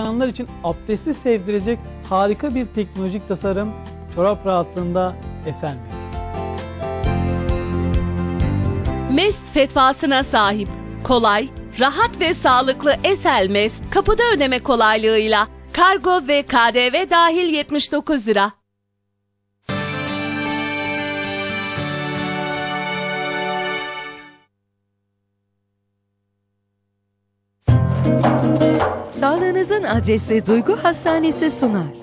Bayanlar için abdesti sevdirecek harika bir teknolojik tasarım çorap rahatlığında Esenmez. MEST fetvasına sahip. Kolay, rahat ve sağlıklı Esel MEST kapıda ödeme kolaylığıyla kargo ve KDV dahil 79 lira. Sağlığınızın adresi Duygu Hastanesi sunar.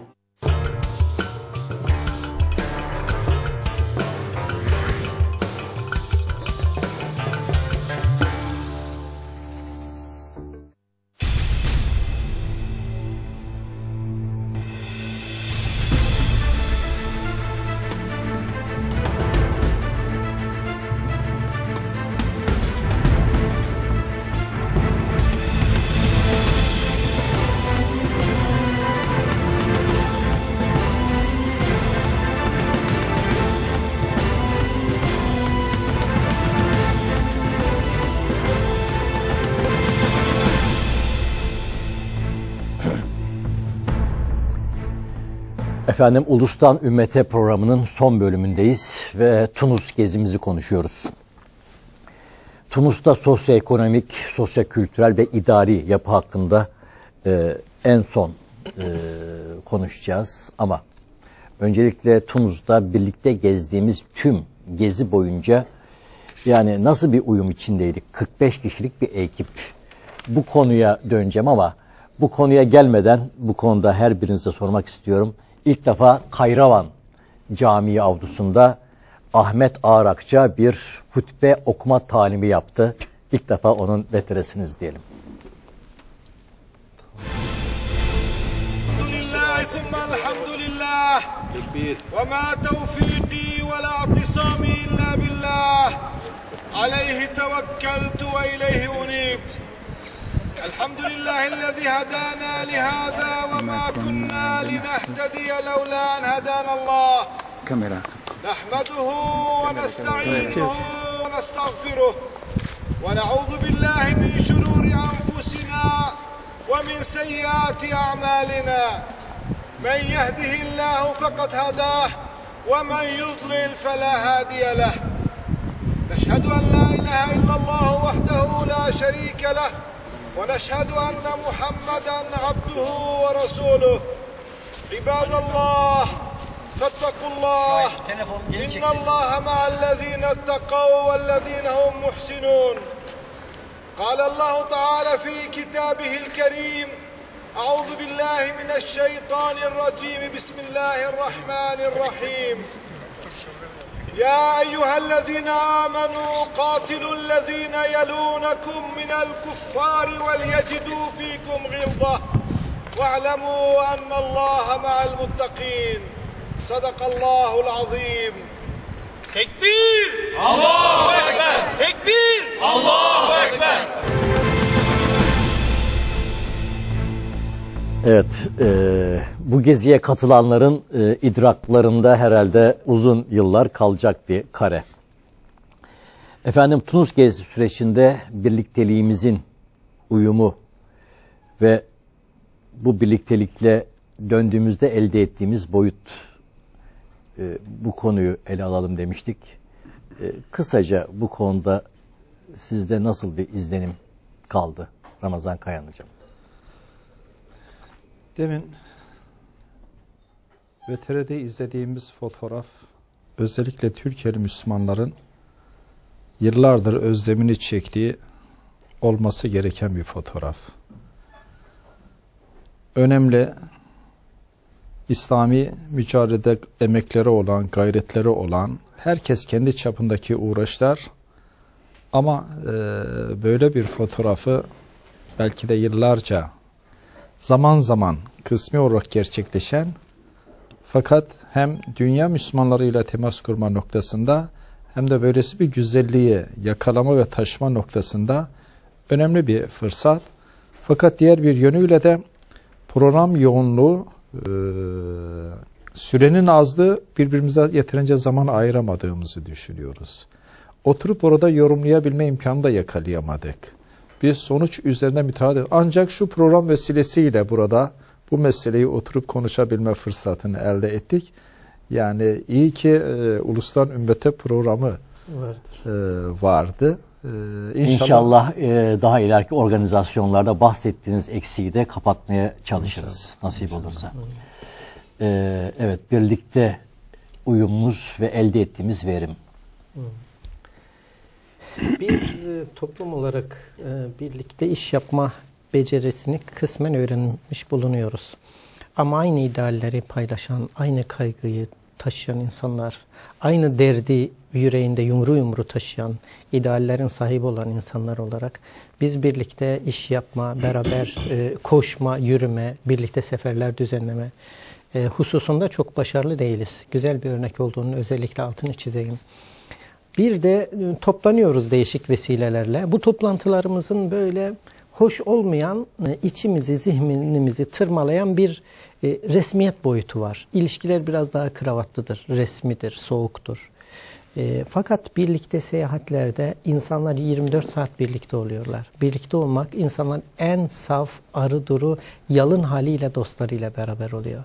Efendim Ulus'tan Ümmete programının son bölümündeyiz ve Tunus gezimizi konuşuyoruz. Tunus'ta sosyoekonomik, sosyokültürel ve idari yapı hakkında e, en son e, konuşacağız. Ama öncelikle Tunus'ta birlikte gezdiğimiz tüm gezi boyunca yani nasıl bir uyum içindeydik? 45 kişilik bir ekip. Bu konuya döneceğim ama bu konuya gelmeden bu konuda her birinize sormak istiyorum İlk defa Kayravan Camii avlusunda Ahmet Ağrakça bir hutbe okuma talimi yaptı. İlk defa onun veteresiniz diyelim. الحمد لله ثم الحمد لله وما توفيقي ولا اعتصامي إلا بالله عليه توكلت وإليه أنيب الحمد لله الذي هدانا لهذا وما كنا لنهتدي لولا أن هدانا الله. كاميرا. نحمده ونستعينه ونستغفره. ونعوذ بالله من شرور أنفسنا ومن سيئات أعمالنا. من يهده الله فقد هداه ومن يضلل فلا هادي له. نشهد أن لا إله إلا الله وحده لا شريك له. ونشهد أن محمدا عبده ورسوله. عباد الله فاتقوا الله. إن الله مع الذين اتقوا والذين هم محسنون. قال الله تعالى في كتابه الكريم أعوذ بالله من الشيطان الرجيم. بسم الله الرحمن الرحيم. يا أيها الذين آمنوا قاتلوا الذين يلونكم من الكفار وليجدوا فيكم غلظة. واعلموا أن الله مع المتقين. صدق الله العظيم. تكبير! الله أكبر! تكبير! الله أكبر! Evet, e, bu geziye katılanların e, idraklarında herhalde uzun yıllar kalacak bir kare. Efendim Tunus gezisi süreçinde birlikteliğimizin uyumu ve bu birliktelikle döndüğümüzde elde ettiğimiz boyut e, bu konuyu ele alalım demiştik. E, kısaca bu konuda sizde nasıl bir izlenim kaldı Ramazan Kayan Hocam? Demin VTR'de izlediğimiz fotoğraf özellikle Türkiye'li Müslümanların yıllardır özlemini çektiği olması gereken bir fotoğraf. Önemli İslami mücadelede emekleri olan, gayretleri olan herkes kendi çapındaki uğraşlar ama e, böyle bir fotoğrafı belki de yıllarca zaman zaman kısmi olarak gerçekleşen fakat hem dünya Müslümanlarıyla temas kurma noktasında hem de böylesi bir güzelliği yakalama ve taşıma noktasında önemli bir fırsat. Fakat diğer bir yönüyle de program yoğunluğu e, sürenin azlığı birbirimize yeterince zaman ayıramadığımızı düşünüyoruz. Oturup orada yorumlayabilme imkanı da yakalayamadık. bir sonuç üzerine müteahhit Ancak şu program vesilesiyle burada bu meseleyi oturup konuşabilme fırsatını elde ettik. Yani iyi ki e, Uluslar Ümmete programı Vardır. e, vardı. E, İnşallah, e, daha ileriki organizasyonlarda bahsettiğiniz eksiği de kapatmaya çalışırız nasip olursa. E, evet birlikte uyumumuz ve elde ettiğimiz verim. Biz e, toplum olarak e, birlikte iş yapma becerisini kısmen öğrenmiş bulunuyoruz. Ama aynı idealleri paylaşan, aynı kaygıyı taşıyan insanlar, aynı derdi yüreğinde yumru yumru taşıyan, ideallerin sahibi olan insanlar olarak biz birlikte iş yapma, beraber e, koşma, yürüme, birlikte seferler düzenleme e, hususunda çok başarılı değiliz. Güzel bir örnek olduğunu özellikle altını çizeyim. Bir de e, toplanıyoruz değişik vesilelerle. Bu toplantılarımızın böyle hoş olmayan, e, içimizi, zihnimizi tırmalayan bir e, resmiyet boyutu var. İlişkiler biraz daha kravatlıdır, resmidir, soğuktur. E, fakat birlikte seyahatlerde insanlar 24 saat birlikte oluyorlar. Birlikte olmak insanların en saf, arı duru, yalın haliyle dostlarıyla beraber oluyor.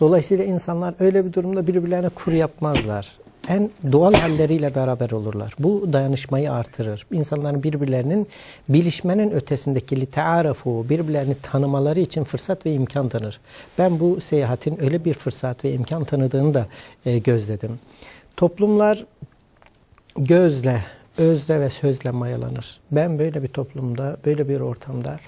Dolayısıyla insanlar öyle bir durumda birbirlerine kur yapmazlar en doğal halleriyle beraber olurlar. Bu dayanışmayı artırır. İnsanların birbirlerinin bilişmenin ötesindeki litearafu, birbirlerini tanımaları için fırsat ve imkan tanır. Ben bu seyahatin öyle bir fırsat ve imkan tanıdığını da e, gözledim. Toplumlar gözle, özle ve sözle mayalanır. Ben böyle bir toplumda, böyle bir ortamda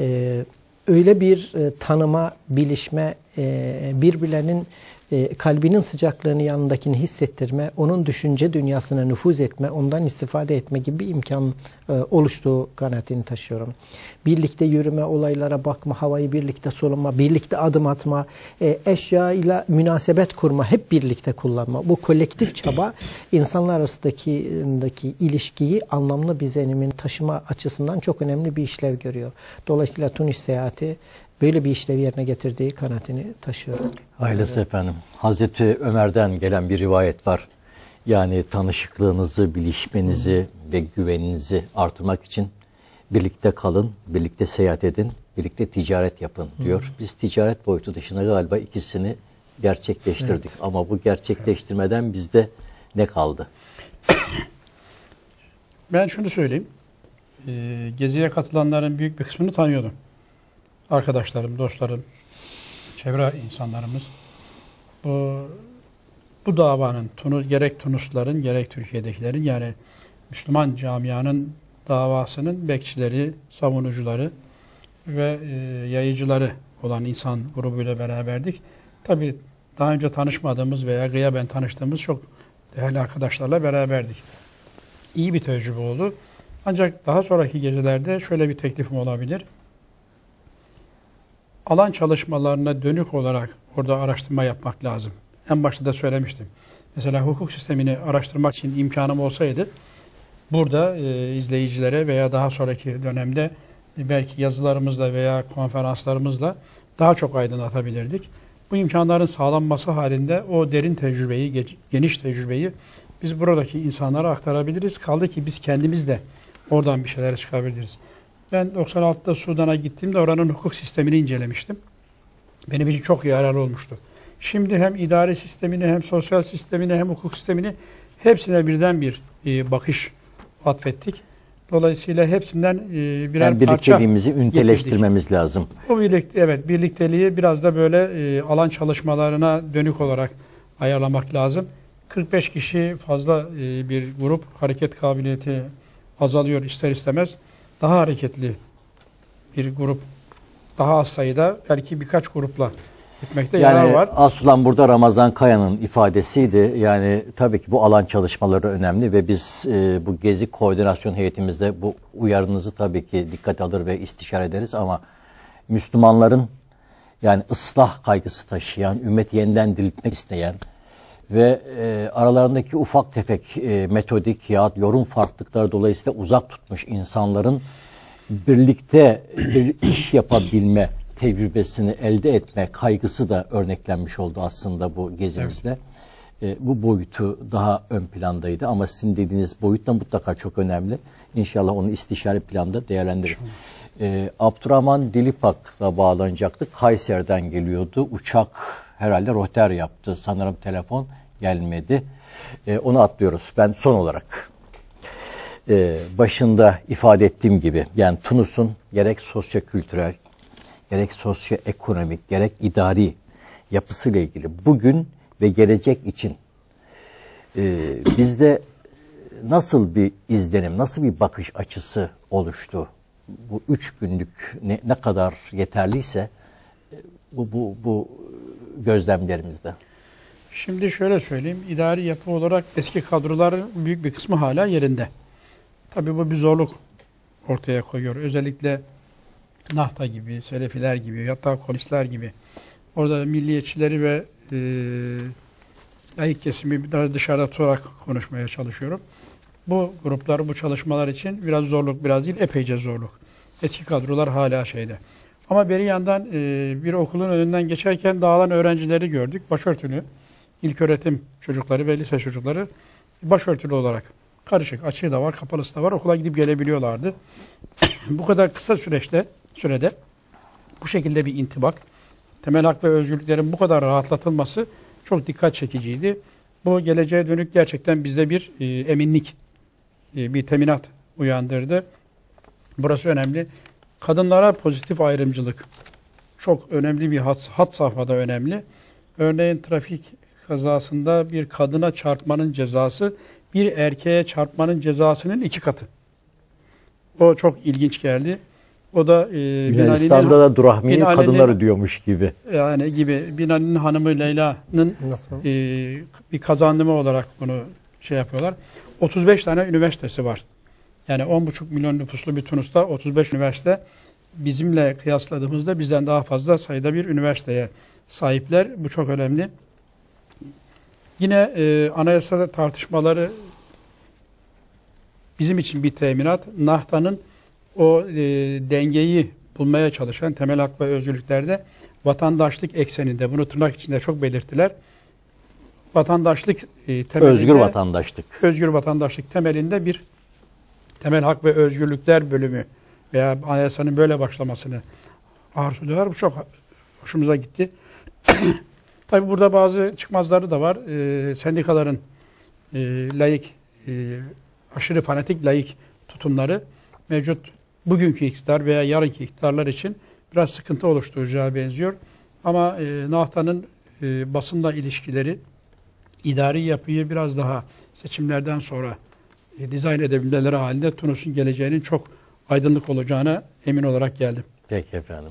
e, öyle bir e, tanıma, bilişme, e, birbirlerinin e, kalbinin sıcaklığını yanındakini hissettirme, onun düşünce dünyasına nüfuz etme, ondan istifade etme gibi bir imkan e, oluştuğu kanaatini taşıyorum. Birlikte yürüme, olaylara bakma, havayı birlikte solunma, birlikte adım atma, e, eşyayla münasebet kurma, hep birlikte kullanma. Bu kolektif çaba insanlar arasındaki daki ilişkiyi anlamlı bir zenimin taşıma açısından çok önemli bir işlev görüyor. Dolayısıyla Tunis seyahati böyle bir işlevi yerine getirdiği kanaatini taşıyorum. Hayırlısı efendim. Hazreti Ömer'den gelen bir rivayet var. Yani tanışıklığınızı, bilişmenizi ve güveninizi artırmak için birlikte kalın, birlikte seyahat edin, birlikte ticaret yapın diyor. Biz ticaret boyutu dışında galiba ikisini gerçekleştirdik. Ama bu gerçekleştirmeden bizde ne kaldı? Ben şunu söyleyeyim. Ee, geziye katılanların büyük bir kısmını tanıyordum. Arkadaşlarım, dostlarım, çevre insanlarımız. Bu, bu davanın Tunus, gerek Tunusluların gerek Türkiye'dekilerin yani Müslüman camianın davasının bekçileri, savunucuları ve e, yayıcıları olan insan grubuyla beraberdik. Tabii daha önce tanışmadığımız veya gıyaben tanıştığımız çok değerli arkadaşlarla beraberdik. İyi bir tecrübe oldu. Ancak daha sonraki gecelerde şöyle bir teklifim olabilir. Alan çalışmalarına dönük olarak orada araştırma yapmak lazım. En başta da söylemiştim. Mesela hukuk sistemini araştırmak için imkanım olsaydı burada e, izleyicilere veya daha sonraki dönemde e, belki yazılarımızla veya konferanslarımızla daha çok aydınlatabilirdik. Bu imkanların sağlanması halinde o derin tecrübeyi, ge- geniş tecrübeyi biz buradaki insanlara aktarabiliriz. Kaldı ki biz kendimiz de oradan bir şeyler çıkabiliriz. Ben 96'da Sudan'a gittiğimde oranın hukuk sistemini incelemiştim. Benim için çok yararlı olmuştu. Şimdi hem idari sistemini hem sosyal sistemini hem hukuk sistemini hepsine birden bir e, bakış atfettik. Dolayısıyla hepsinden e, birer Yani birlikteliğimizi üniteleştirmemiz lazım. o birlikte evet birlikteliği biraz da böyle e, alan çalışmalarına dönük olarak ayarlamak lazım. 45 kişi fazla e, bir grup hareket kabiliyeti azalıyor ister istemez. Daha hareketli bir grup daha az sayıda belki birkaç grupla gitmekte yarar Yani var. aslan burada Ramazan Kaya'nın ifadesiydi. Yani tabii ki bu alan çalışmaları önemli ve biz e, bu gezi koordinasyon heyetimizde bu uyarınızı tabii ki dikkat alır ve istişare ederiz ama Müslümanların yani ıslah kaygısı taşıyan, ümmeti yeniden diriltmek isteyen ve e, aralarındaki ufak tefek e, metodik ya yorum farklılıkları dolayısıyla uzak tutmuş insanların birlikte bir iş yapabilme tecrübesini elde etme kaygısı da örneklenmiş oldu aslında bu gezimizde. e, bu boyutu daha ön plandaydı ama sizin dediğiniz boyut da mutlaka çok önemli. İnşallah onu istişare planda değerlendiririz. E, Abdurrahman Dilipak'la bağlanacaktı. Kayseri'den geliyordu. Uçak herhalde roter yaptı. Sanırım telefon gelmedi. E, onu atlıyoruz. Ben son olarak e, başında ifade ettiğim gibi yani Tunus'un gerek sosyokültürel, gerek sosyoekonomik, gerek idari yapısıyla ilgili bugün ve gelecek için e, bizde nasıl bir izlenim, nasıl bir bakış açısı oluştu? Bu üç günlük ne, ne kadar yeterliyse e, bu, bu, bu gözlemlerimizde. Şimdi şöyle söyleyeyim, idari yapı olarak eski kadroların büyük bir kısmı hala yerinde. Tabii bu bir zorluk ortaya koyuyor. Özellikle Nahta gibi, Selefiler gibi, hatta komünistler gibi. Orada milliyetçileri ve e, layık kesimi biraz dışarıda tutarak konuşmaya çalışıyorum. Bu gruplar, bu çalışmalar için biraz zorluk, biraz değil epeyce zorluk. Eski kadrolar hala şeyde. Ama bir yandan e, bir okulun önünden geçerken dağılan öğrencileri gördük. Başörtülü, ilköğretim çocukları ve lise çocukları başörtülü olarak karışık, açığı da var, kapalısı da var. Okula gidip gelebiliyorlardı. bu kadar kısa süreçte, sürede bu şekilde bir intibak, temel hak ve özgürlüklerin bu kadar rahatlatılması çok dikkat çekiciydi. Bu geleceğe dönük gerçekten bizde bir e, eminlik, e, bir teminat uyandırdı. Burası önemli. Kadınlara pozitif ayrımcılık çok önemli bir hat, hat safhada önemli. Örneğin trafik kazasında bir kadına çarpmanın cezası bir erkeğe çarpmanın cezasının iki katı. O çok ilginç geldi. O da e, Yunanistan'da da durahmiyi kadınlar ödüyormuş gibi. yani gibi Binali'nin hanımı Leyla'nın e, bir kazandımı olarak bunu şey yapıyorlar. 35 tane üniversitesi var. Yani 10,5 milyon nüfuslu bir Tunus'ta 35 üniversite bizimle kıyasladığımızda bizden daha fazla sayıda bir üniversiteye sahipler. Bu çok önemli. Yine e, anayasa tartışmaları bizim için bir teminat. Nahta'nın o e, dengeyi bulmaya çalışan temel hak ve özgürlüklerde vatandaşlık ekseninde bunu tırnak içinde çok belirttiler. Vatandaşlık e, temelinde, Özgür vatandaşlık. özgür vatandaşlık temelinde bir temel hak ve özgürlükler bölümü veya anayasanın böyle başlamasını arzuluyorlar. Bu çok hoşumuza gitti. Tabi burada bazı çıkmazları da var. Ee, sendikaların e, layık, e, aşırı fanatik layık tutumları mevcut bugünkü iktidar veya yarınki iktidarlar için biraz sıkıntı oluşturacağı benziyor. Ama e, Nahta'nın e, basınla ilişkileri idari yapıyı biraz daha seçimlerden sonra e, dizayn edebilmeleri halinde Tunus'un geleceğinin çok aydınlık olacağına emin olarak geldim. Peki efendim.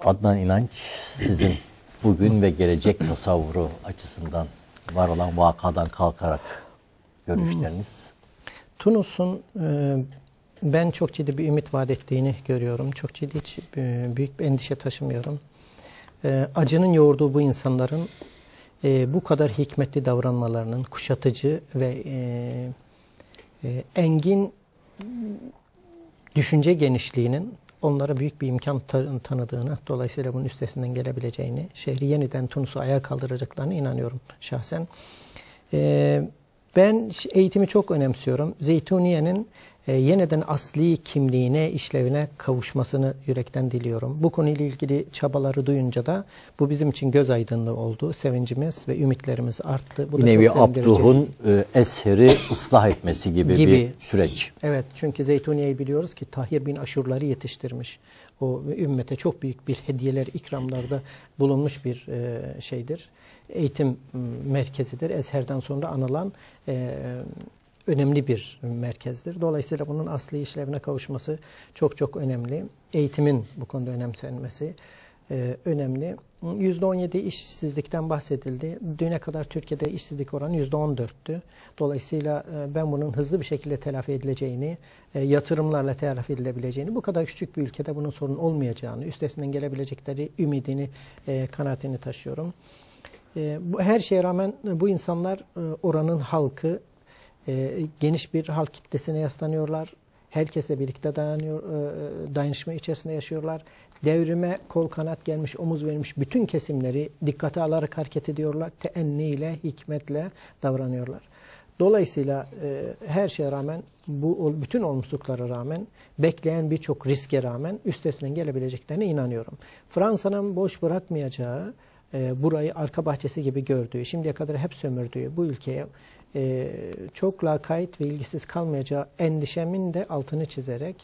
Adnan İnanç sizin bugün ve gelecek tasavvuru açısından var olan vakadan kalkarak görüşleriniz. Tunus'un e, ben çok ciddi bir ümit vaat ettiğini görüyorum. Çok ciddi hiç, e, büyük bir endişe taşımıyorum. E, acının yoğurduğu bu insanların e, bu kadar hikmetli davranmalarının kuşatıcı ve e, e, engin düşünce genişliğinin onlara büyük bir imkan ta- tanıdığını, dolayısıyla bunun üstesinden gelebileceğini, şehri yeniden Tunus'u ayağa kaldıracaklarına inanıyorum şahsen. Ee, ben eğitimi çok önemsiyorum. Zeytuniye'nin e, yeniden asli kimliğine, işlevine kavuşmasını yürekten diliyorum. Bu konuyla ilgili çabaları duyunca da bu bizim için göz aydınlığı oldu. Sevincimiz ve ümitlerimiz arttı. Bu Bir nevi. Abduh'un e, eseri ıslah etmesi gibi, Gibi. bir süreç. Evet çünkü Zeytuniye'yi biliyoruz ki Tahir bin Aşurları yetiştirmiş. O ümmete çok büyük bir hediyeler, ikramlarda bulunmuş bir e, şeydir. Eğitim merkezidir. Ezher'den sonra anılan e, önemli bir merkezdir. Dolayısıyla bunun asli işlevine kavuşması çok çok önemli. Eğitimin bu konuda önemsenmesi e, önemli. %17 işsizlikten bahsedildi. Düne kadar Türkiye'de işsizlik oranı %14'tü. Dolayısıyla e, ben bunun hızlı bir şekilde telafi edileceğini, e, yatırımlarla telafi edilebileceğini, bu kadar küçük bir ülkede bunun sorun olmayacağını, üstesinden gelebilecekleri ümidini, kanaatini taşıyorum. Her şeye rağmen bu insanlar oranın halkı e, geniş bir halk kitlesine yaslanıyorlar. Herkesle birlikte dayanıyor, e, dayanışma içerisinde yaşıyorlar. Devrime kol kanat gelmiş, omuz vermiş bütün kesimleri dikkate alarak hareket ediyorlar. Teenniyle, hikmetle davranıyorlar. Dolayısıyla e, her şeye rağmen bu bütün olumsuzluklara rağmen bekleyen birçok riske rağmen üstesinden gelebileceklerine inanıyorum. Fransa'nın boş bırakmayacağı, e, burayı arka bahçesi gibi gördüğü, şimdiye kadar hep sömürdüğü bu ülkeye e, çok lakayt ve ilgisiz kalmayacağı endişemin de altını çizerek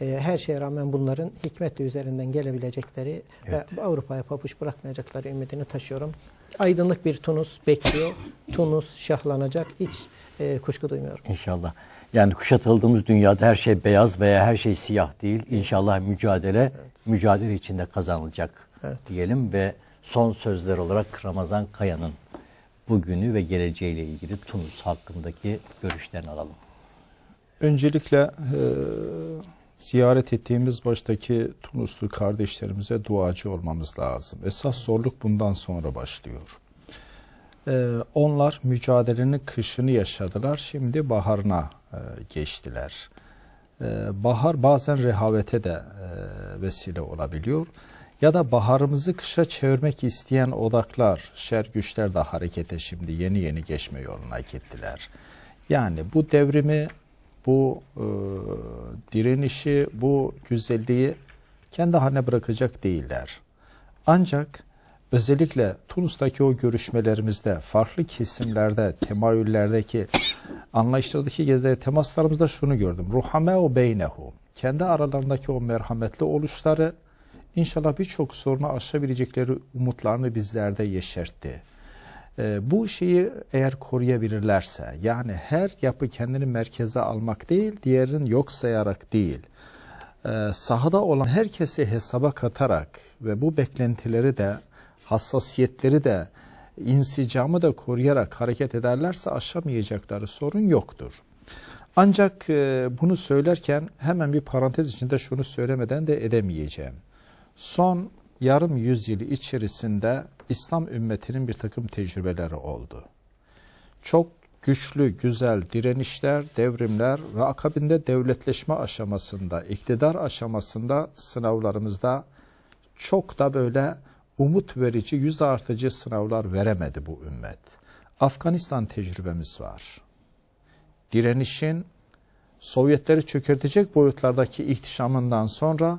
e, her şeye rağmen bunların hikmetle üzerinden gelebilecekleri ve Avrupa'ya papuç bırakmayacakları ümidini taşıyorum. Aydınlık bir Tunus bekliyor. Tunus şahlanacak. Hiç e, kuşku duymuyorum. İnşallah. Yani kuşatıldığımız dünyada her şey beyaz veya her şey siyah değil. İnşallah mücadele mücadele içinde kazanılacak diyelim ve son sözler olarak Ramazan Kaya'nın bugünü ve geleceğiyle ilgili Tunus hakkındaki görüşlerini alalım. Öncelikle e, ziyaret ettiğimiz baştaki Tunuslu kardeşlerimize duacı olmamız lazım. Esas zorluk bundan sonra başlıyor. E, onlar mücadelenin kışını yaşadılar, şimdi baharına e, geçtiler. E, bahar bazen rehavete de e, vesile olabiliyor. Ya da baharımızı kışa çevirmek isteyen odaklar, şer güçler de harekete şimdi yeni yeni geçme yoluna gittiler. Yani bu devrimi, bu e, direnişi, bu güzelliği kendi haline bırakacak değiller. Ancak özellikle Tunus'taki o görüşmelerimizde, farklı kesimlerde, temayüllerdeki, anlayışlardaki gezide temaslarımızda şunu gördüm. Ruhameu beynehu. Kendi aralarındaki o merhametli oluşları inşallah birçok sorunu aşabilecekleri umutlarını bizlerde yeşertti. Ee, bu şeyi eğer koruyabilirlerse, yani her yapı kendini merkeze almak değil, diğerini yok sayarak değil, e, sahada olan herkesi hesaba katarak ve bu beklentileri de, hassasiyetleri de, insicamı da koruyarak hareket ederlerse aşamayacakları sorun yoktur. Ancak e, bunu söylerken hemen bir parantez içinde şunu söylemeden de edemeyeceğim. Son yarım yüzyıl içerisinde İslam ümmetinin bir takım tecrübeleri oldu. Çok güçlü, güzel direnişler, devrimler ve akabinde devletleşme aşamasında, iktidar aşamasında sınavlarımızda çok da böyle umut verici, yüz artıcı sınavlar veremedi bu ümmet. Afganistan tecrübemiz var. Direnişin Sovyetleri çökertecek boyutlardaki ihtişamından sonra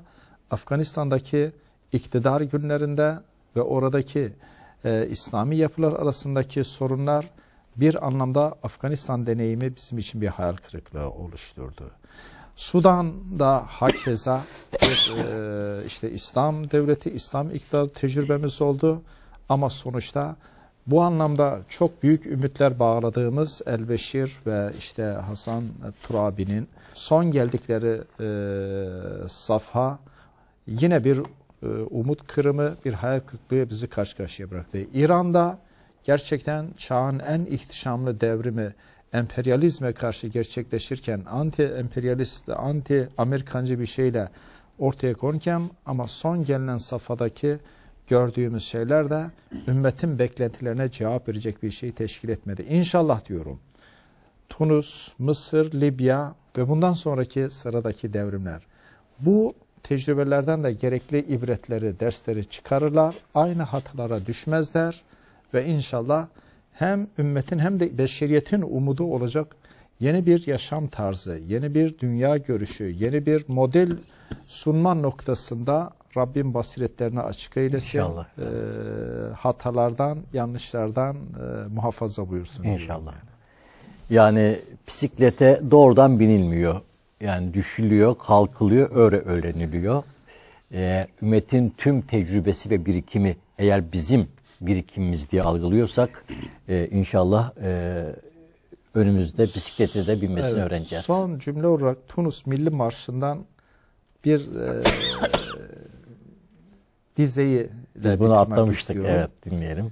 Afganistan'daki iktidar günlerinde ve oradaki e, İslami yapılar arasındaki sorunlar bir anlamda Afganistan deneyimi bizim için bir hayal kırıklığı oluşturdu. Sudan'da hakeza bir e, işte İslam devleti, İslam iktidarı tecrübemiz oldu ama sonuçta bu anlamda çok büyük ümitler bağladığımız Elbeşir ve işte Hasan Turabi'nin son geldikleri e, safha yine bir e, umut kırımı, bir hayal kırıklığı bizi karşı karşıya bıraktı. İran'da gerçekten çağın en ihtişamlı devrimi emperyalizme karşı gerçekleşirken anti emperyalist, anti Amerikancı bir şeyle ortaya konurken ama son gelinen safhadaki gördüğümüz şeyler de ümmetin beklentilerine cevap verecek bir şey teşkil etmedi. İnşallah diyorum. Tunus, Mısır, Libya ve bundan sonraki sıradaki devrimler. Bu tecrübelerden de gerekli ibretleri, dersleri çıkarırlar. Aynı hatalara düşmezler ve inşallah hem ümmetin hem de beşeriyetin umudu olacak yeni bir yaşam tarzı, yeni bir dünya görüşü, yeni bir model sunma noktasında Rabbim basiretlerini açık eylesin. İnşallah. Ee, hatalardan, yanlışlardan e, muhafaza buyursun. İnşallah. Yani bisiklete doğrudan binilmiyor. Yani düşülüyor, kalkılıyor, öyle öğreniliyor. Ee, ümmetin tüm tecrübesi ve birikimi eğer bizim birikimimiz diye algılıyorsak e, inşallah e, önümüzde bisiklete de binmesini Evet, öğreneceğiz. Son cümle olarak Tunus Milli Marşı'ndan bir e, dizeyi Biz bunu atlamıştık. istiyorum. Evet dinleyelim.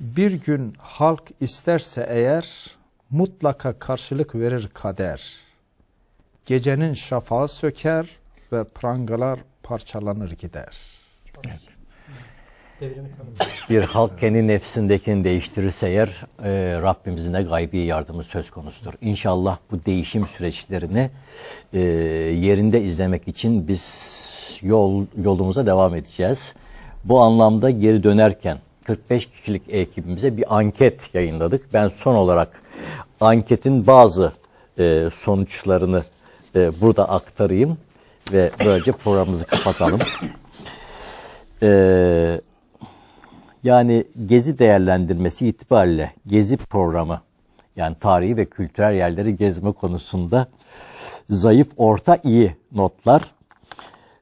Bir gün halk isterse eğer mutlaka karşılık verir kader. Gecenin şafağı söker ve prangalar parçalanır gider. bir halk kendi nefsindekini değiştirirse eğer e, Rabbimizin de gaybi yardımı söz konusudur. İnşallah bu değişim süreçlerini e, yerinde izlemek için biz yol yolumuza devam edeceğiz. Bu anlamda geri dönerken 45 kişilik ekibimize bir anket yayınladık. Ben son olarak anketin bazı e, sonuçlarını e, burada aktarayım ve böylece programımızı kapatalım. Eee yani gezi değerlendirmesi itibariyle gezi programı yani tarihi ve kültürel yerleri gezme konusunda zayıf, orta, iyi notlar.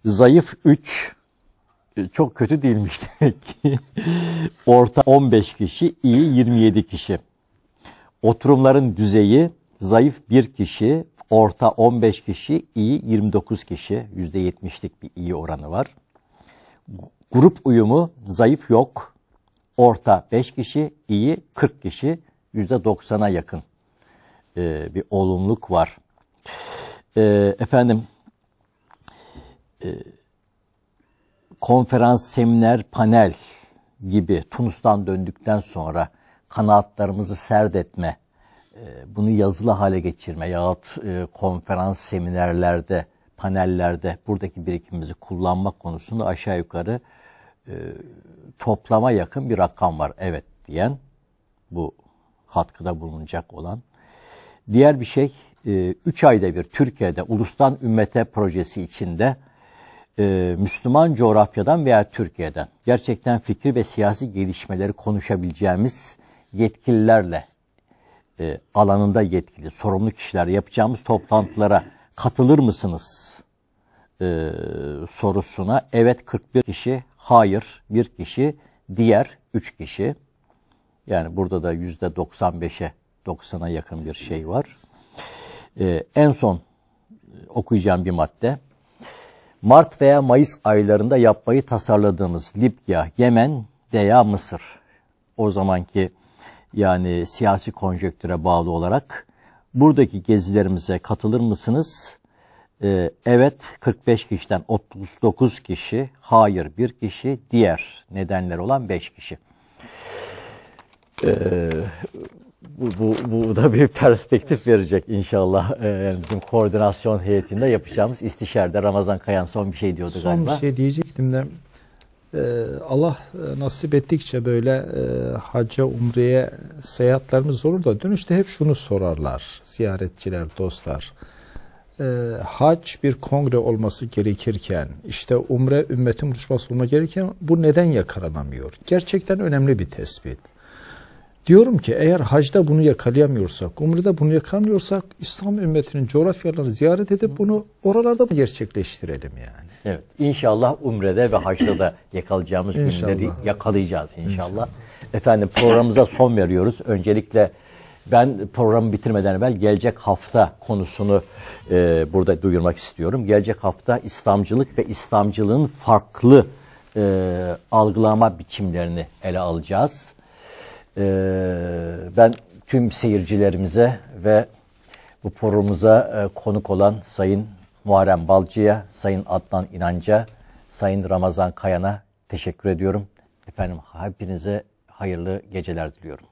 Zayıf 3 çok kötü değilmiş demek ki. Orta 15 kişi, iyi 27 kişi. Oturumların düzeyi zayıf 1 kişi, orta 15 kişi, iyi 29 kişi. %70'lik bir iyi oranı var. Grup uyumu zayıf yok. Orta 5 kişi, iyi 40 kişi, %90'a yakın e, bir olumluluk var. E, efendim, e, konferans, seminer, panel gibi Tunus'tan döndükten sonra kanaatlarımızı serdetme, bunu yazılı hale geçirme yahut e, konferans, seminerlerde, panellerde buradaki birikimimizi kullanma konusunda aşağı yukarı e, toplama yakın bir rakam var. Evet diyen bu katkıda bulunacak olan. Diğer bir şey 3 ayda bir Türkiye'de Ulustan Ümmete projesi içinde e, Müslüman coğrafyadan veya Türkiye'den gerçekten fikri ve siyasi gelişmeleri konuşabileceğimiz yetkililerle e, alanında yetkili, sorumlu kişiler yapacağımız toplantılara katılır mısınız e, sorusuna evet 41 kişi, hayır 1 kişi, diğer 3 kişi. Yani burada da yüzde 95'e 90'a yakın bir şey var. E, en son okuyacağım bir madde. Mart veya Mayıs aylarında yapmayı tasarladığımız Libya, Yemen veya Mısır o zamanki yani siyasi konjöktüre bağlı olarak buradaki gezilerimize katılır mısınız? Ee, evet 45 kişiden 39 kişi, hayır 1 kişi, diğer nedenler olan 5 kişi. Ee, bu, bu, bu da bir perspektif verecek inşallah. Ee, bizim koordinasyon heyetinde yapacağımız istişarede Ramazan Kayan son bir şey diyordu Son galiba. bir şey diyecektim de Allah e, nasip ettikçe böyle e, hacca, umreye seyahatlerimiz olur da dönüşte hep şunu sorarlar ziyaretçiler, dostlar. E, hac bir kongre olması gerekirken, işte umre ümmetin buluşması olma gerekirken bu neden yakalanamıyor? Gerçekten önemli bir tespit. Diyorum ki eğer hacda bunu yakalayamıyorsak, umrede bunu yakalamıyorsak İslam ümmetinin coğrafyalarını ziyaret edip bunu oralarda mı gerçekleştirelim yani? Evet. İnşallah Umre'de ve Haç'ta da yakalayacağımız İnşallah. günleri yakalayacağız inşallah. Efendim programımıza son veriyoruz. Öncelikle ben programı bitirmeden evvel gelecek hafta konusunu e, burada duyurmak istiyorum. Gelecek hafta İslamcılık ve İslamcılığın farklı e, algılama biçimlerini ele alacağız. E, ben tüm seyircilerimize ve bu programımıza e, konuk olan Sayın Muharrem Balcı'ya, Sayın Adnan İnanca, Sayın Ramazan Kayan'a teşekkür ediyorum. Efendim hepinize hayırlı geceler diliyorum.